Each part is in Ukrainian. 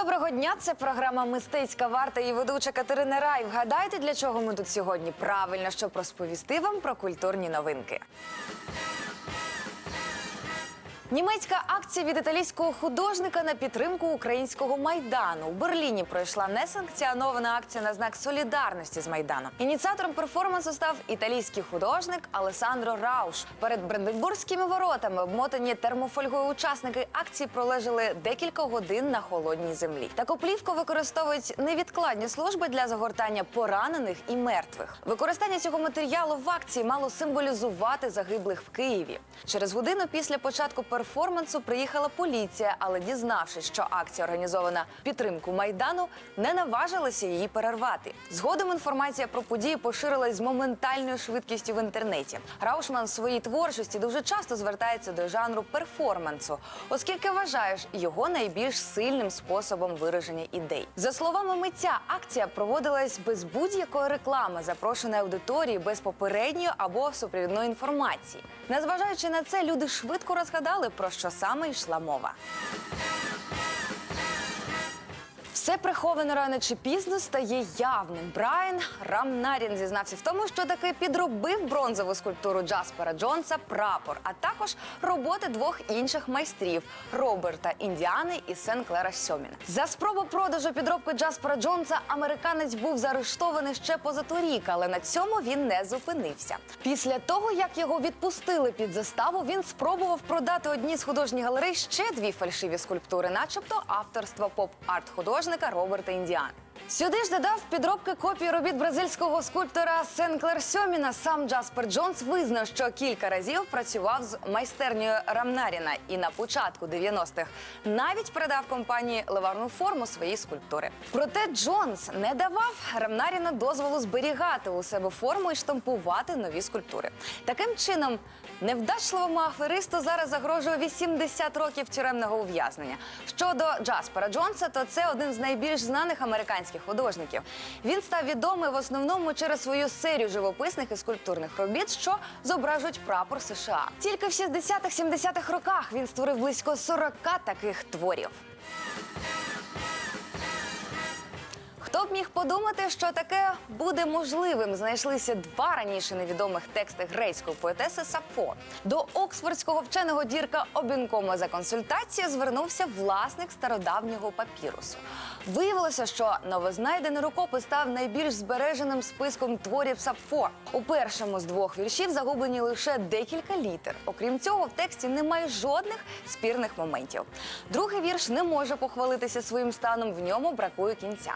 Доброго дня! Це програма Мистецька варта і ведуча Катерина Рай. Вгадайте, для чого ми тут сьогодні? Правильно, щоб розповісти вам про культурні новинки. Німецька акція від італійського художника на підтримку українського майдану у Берліні пройшла несанкціонована акція на знак солідарності з майданом. Ініціатором перформансу став італійський художник Алесандро Рауш. Перед Бранденбурзькими воротами обмотані термофольгою учасники акції пролежали декілька годин на холодній землі. Таку плівку використовують невідкладні служби для загортання поранених і мертвих. Використання цього матеріалу в акції мало символізувати загиблих в Києві. Через годину після початку перформансу приїхала поліція, але дізнавшись, що акція організована підтримку майдану, не наважилися її перервати. Згодом інформація про події поширилась з моментальною швидкістю в інтернеті. Раушман в своїй творчості дуже часто звертається до жанру перформансу, оскільки вважає його найбільш сильним способом вираження ідей. За словами митця, акція проводилась без будь-якої реклами, запрошеної аудиторії без попередньої або супровідної інформації. Незважаючи на це, люди швидко розгадали, про що саме йшла мова. Все приховане рано чи пізно стає явним. Брайан Рамнарін зізнався в тому, що таки підробив бронзову скульптуру Джаспера Джонса прапор, а також роботи двох інших майстрів Роберта Індіани і Сен Клера Сьоміна. За спробу продажу підробки Джаспера Джонса американець був заарештований ще позаторік, але на цьому він не зупинився. Після того, як його відпустили під заставу, він спробував продати одній з художніх галерей ще дві фальшиві скульптури, начебто авторства поп-арт художника Роберта Індіани. Сюди ж додав підробки копії робіт бразильського скульптора Сенклер Сьоміна. Сам Джаспер Джонс визнав, що кілька разів працював з майстернею Рамнаріна і на початку 90-х навіть передав компанії леварну форму своїй скульптури. Проте Джонс не давав Рамнаріна дозволу зберігати у себе форму і штампувати нові скульптури. Таким чином, невдачливому аферисту зараз загрожує 80 років тюремного ув'язнення. Щодо Джаспера Джонса, то це один з найбільш знаних американських художників. Він став відомий в основному через свою серію живописних і скульптурних робіт, що зображують прапор США. Тільки в 60-70-х роках він створив близько 40 таких творів. Хто б міг подумати, що таке буде можливим? Знайшлися два раніше невідомих тексти грецької поетеси Сафо. До оксфордського вченого дірка Обінкома за консультацією звернувся власник стародавнього папірусу. Виявилося, що новознайдений рукопис став найбільш збереженим списком творів Сафо. У першому з двох віршів загублені лише декілька літер. Окрім цього, в тексті немає жодних спірних моментів. Другий вірш не може похвалитися своїм станом, в ньому бракує кінця.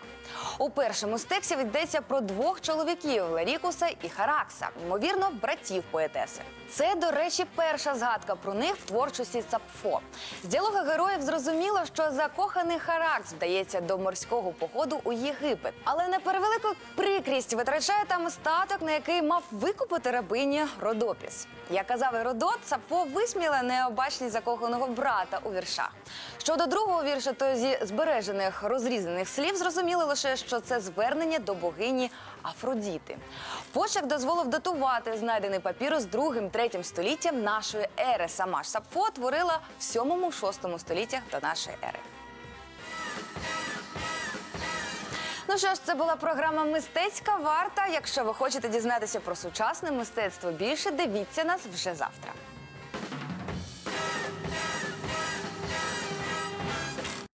У першому з текстів йдеться про двох чоловіків Ларікуса і Харакса, ймовірно, братів поетеси. Це, до речі, перша згадка про них в творчості Сапфо. З діалогу героїв зрозуміло, що закоханий Харакс вдається до морського походу у Єгипет, але на перевелику прикрість витрачає там статок, на який мав викупити рабині Родопіс. Як казав Еродот, Сапфо висміла необачність закоханого брата у віршах. Щодо другого вірша, то зі збережених розрізаних слів зрозуміло лише, що це звернення до богині Афродіти. Почерк дозволив датувати знайдений папірус другим третім століттям нашої ери. Сама ж Сапфо творила в 7-6 століттях до нашої ери. Ну що ж, це була програма Мистецька варта. Якщо ви хочете дізнатися про сучасне мистецтво більше, дивіться нас вже завтра.